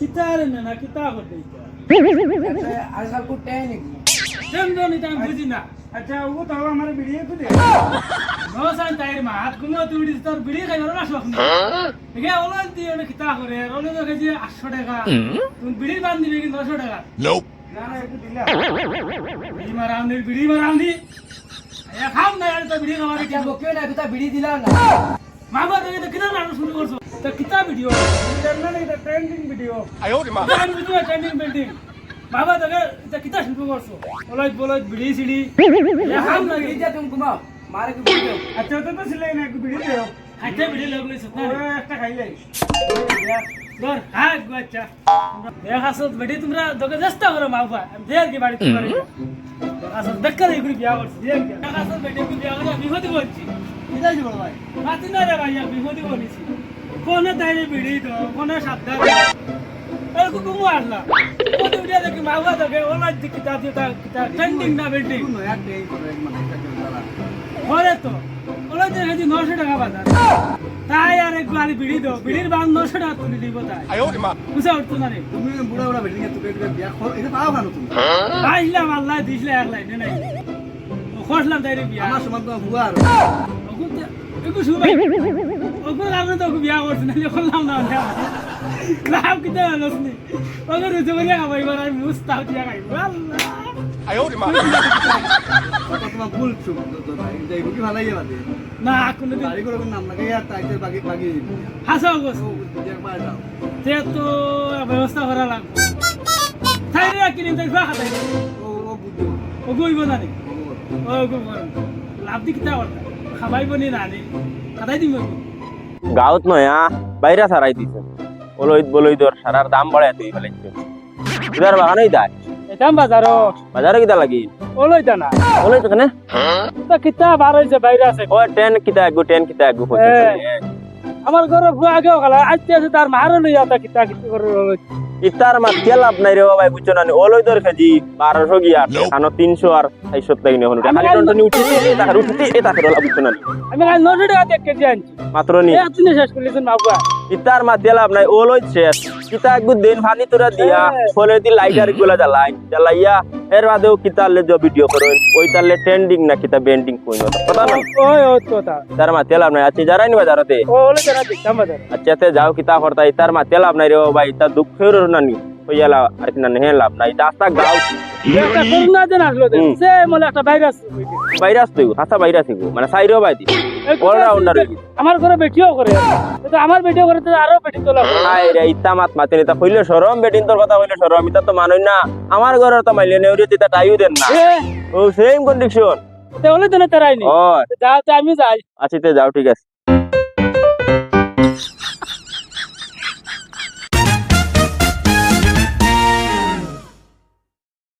মারে না না কিতা করতে আজকাল কুটে নাকি কেমন নিতে আমি বুঝি না আচ্ছা ও তো আমার ভিডিও তো দে নসান তাইর মা হাত কুলো তুই তোর বিড়ি খাইবার না শখ না এগে ওলা দিয়ে ওনে কিতা করে ওলে তো কেজি 800 টাকা তুমি বিড়ি বান দিবে কি 900 টাকা না না একটু দিলা বিড়ি মারাম নি বিড়ি মারাম নি এ খাম না তো বিড়ি খাবার বকে না তুই ভিডিও দিলা না মা তো কিতা নাম শুরু করছ তো কিতা ভিডিও এটা trending video video trending building বাবা তোকে এটা কিতা শুরু করছ ওলাই বলাই বিড়ি সিড়ি এ খাম না ভিডিও যা তুমি ঘুমাও মারে কি ভিডিও আচ্ছা ওটা তো ছিল না একটু ভিডিও দেও খাইতে বিড়ি লোক লইছ না ও একটা খাইলে ধর হ্যাঁ বাচ্চা দেখাছো বেটি তোমরা তোকে চেষ্টা করো মা বাবা আমি দেখ কি বাড়ি তোমার দেখাছো দেখা দেখি করে বিয়া করছি দেখ দেখাছো বেটি কি বিয়া করে বিপদে বলছি বিদায় বড় ভাই মাতি না রে ভাইয়া বিপদে বলেছি কোনে তাইলে বিড়ি তো কোনে সাবধান এর কো কুমু আসলা। কত উঠিয়া দেখি মা বাবা তোকে ওলা দিকি তা দিতা কিতা ট্রেন্ডিং না বিল্ডিং কোনো এক দেই করে মানে একটা দাঁড়া ঘরে তো ওলা দেখেছি নশো টাকা বাজার। তাই আর এক গাড়ি বিড়ি দাও বিড়ির বান নশো টাকা তুলে দিব তাই। বুঝা উঠতো না রে? তুমি বুড়া বুড়া বিল্ডিং এ তোকে একটা বিয়া কর এটা পাও কেন তুমি। আসলাম আল্লাহ দিসলে এক লাইনে নাই। খসলাম তাই বিয়া। আমার সমান তো বুয়া আর। একটু শুবাই ওগুলো কারণে তো ওকে বিয়া করছি না করলাম না লাভ কিতে আলোস নি ওকে রুজু করিয়া খাবাই এবার আমি মুস্তাও দিয়া খাইব আল্লাহ! তোমার ভুল চুপ যাই বুকি ভালাই বাদে না কোনো দিন বাড়ি করে নাম লাগে আর তাইতে বাকি বাকি হাসাও গোস তে তো ব্যবস্থা করা লাগবে। তাই রে কিনে তাই খা খাতাই ও ও বুঝো ও গইব না নি ও গো লাভ দি কিতা করতা। খাবাইব নি না নি খাতাই দিব গাঁৱত নহয় আহ বাহিৰা চাৰাই দিছে। বলৈত বলৈদৰ চাৰাৰ দাম বঢ়াই তুই পেলাইছে। ইদাৰ বাগানেই দায় এটাম বাজারো বাজারে কিতা লাগি? ওলই দানা। তো কেনে? তা কিতা বার হইছে বাইরে আছে। ও টেন কিতা গু টেন কিতা আগু আমার ঘরে ভুয়া আগেও খালা আজকে আছে তার মারও আতা কিতা কিছু করে ওলই ইতার মাত কে লাভ নাই রে ভাই বুঝছ না ওলৈদর কেজি বারোশো গিয়া খানো তিনশো আর 600 লাগি এখন খালি টনটনি উঠিতে তাহার উঠিতে এটা করে লাভ বুঝছ না আমি কাল 900 টাকা দিয়ে কেজি আনছি। মাত্র নি। এত তুমি শেষ করলিছেন বাবা ইতার মাত দিয়ে লাভ নাই ওলই শেষ। কিতা আগু দিন ভানি তোরা দিয়া ফলে দি লাইটারগুলা জ্বালাই। জ্বালাইয়া এর বাদেও কিতালে যে ভিডিও করেন ওই তালে ট্রেন্ডিং না কিতা বেন্ডিং কইন কথা না ওই ওই কথা তার মা তেল নাই। আছে যারাই নিবা যারাতে ও ওলে জানা দিতাম বাজার আচ্ছা তে যাও কিতা করতা তার মা তেল নাই রে ভাই তা দুঃখের নানি। হইয়ালা আর কি না হে লাভ নাই। দাস্তা গাও একটা করোনা দিন আসলো সে মলে একটা ভাইরাস ভাইরাস তুই হাসা ভাইরাস মানে আমার ঘরে বেটিও করে তো আমার বেটিও করে তো আরও বেটি তোলা আই রে ইতা মাত মাতে নিতা কইলে শরম বেটিন তোর কথা কইলে শরম ইতা তো মানুষ না। আমার ঘরের তো মাইলে নেউরি টাইও দেন না। এ? ও সেম কন্ডিশন তো ওলে দিনে তারাই নি ও যা তো আমি যাই। আচ্ছা তে যাও ঠিক আছে।